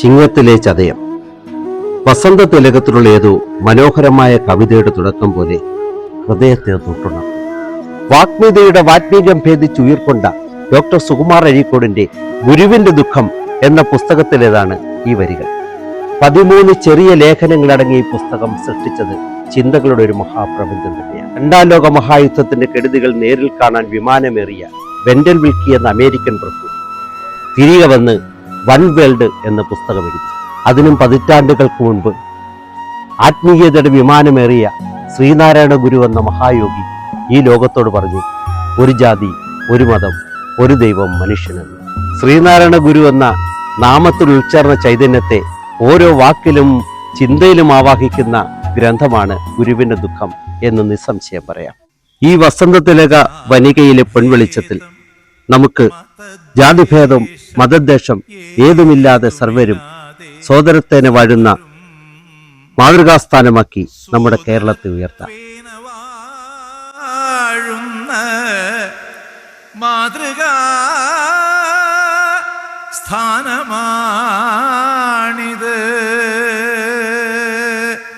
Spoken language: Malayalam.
ചിങ്ങത്തിലെ ചതയം. വസന്ത തിലകത്തിലുള്ള ഏതോ മനോഹരമായ കവിതയുടെ തുടക്കം പോലെ ഹൃദയത്തെ തൊട്ടണം വാഗ്മിതയുടെ വാത്മീകം ഭേദിച്ചുയർക്കൊണ്ട ഡോക്ടർ സുകുമാർ അഴീക്കോടിന്റെ ഗുരുവിന്റെ ദുഃഖം എന്ന പുസ്തകത്തിലേതാണ് ഈ വരികൾ. പതിമൂന്ന് ചെറിയ ലേഖനങ്ങളടങ്ങിയ ഈ പുസ്തകം സൃഷ്ടിച്ചത് ചിന്തകളുടെ ഒരു മഹാപ്രപഞ്ചം തന്നെയാണ്. രണ്ടാം ലോക മഹായുദ്ധത്തിന്റെ കെടുതികൾ നേരിൽ കാണാൻ വിമാനമേറിയ വെൻഡൽ വിൽക്കി എന്ന അമേരിക്കൻ പ്രഭു തിരികെ വന്ന് വൺ വേൾഡ് എന്ന പുസ്തകം എഴുതി. അതിനും പതിറ്റാണ്ടുകൾക്ക് മുൻപ് ആത്മീയതയുടെ വിമാനമേറിയ ശ്രീനാരായണ ഗുരു എന്ന മഹായോഗി ഈ ലോകത്തോട് പറഞ്ഞു ഒരു ജാതി ഒരു മതം ഒരു ദൈവം മനുഷ്യനെന്ന്. ശ്രീനാരായണ ഗുരു എന്ന നാമത്തിൽ ഉൾച്ചേർന്ന ചൈതന്യത്തെ ഓരോ വാക്കിലും ചിന്തയിലും ആവാഹിക്കുന്ന ഗ്രന്ഥമാണ് ഗുരുവിന്റെ ദുഃഖം എന്ന് നിസ്സംശയം പറയാം. ഈ വസന്തതിലക വനികയിലെ പെൺവെളിച്ചത്തിൽ നമുക്ക് ജാതിഭേദം മതദ്വേഷം ഏതുമില്ലാതെ സർവരും സോദരത്തേനെ വാഴുന്ന മാതൃകാസ്ഥാനമാക്കി നമ്മുടെ കേരളത്തെ ഉയർത്താം. മാതൃകാ സ്ഥാനമാ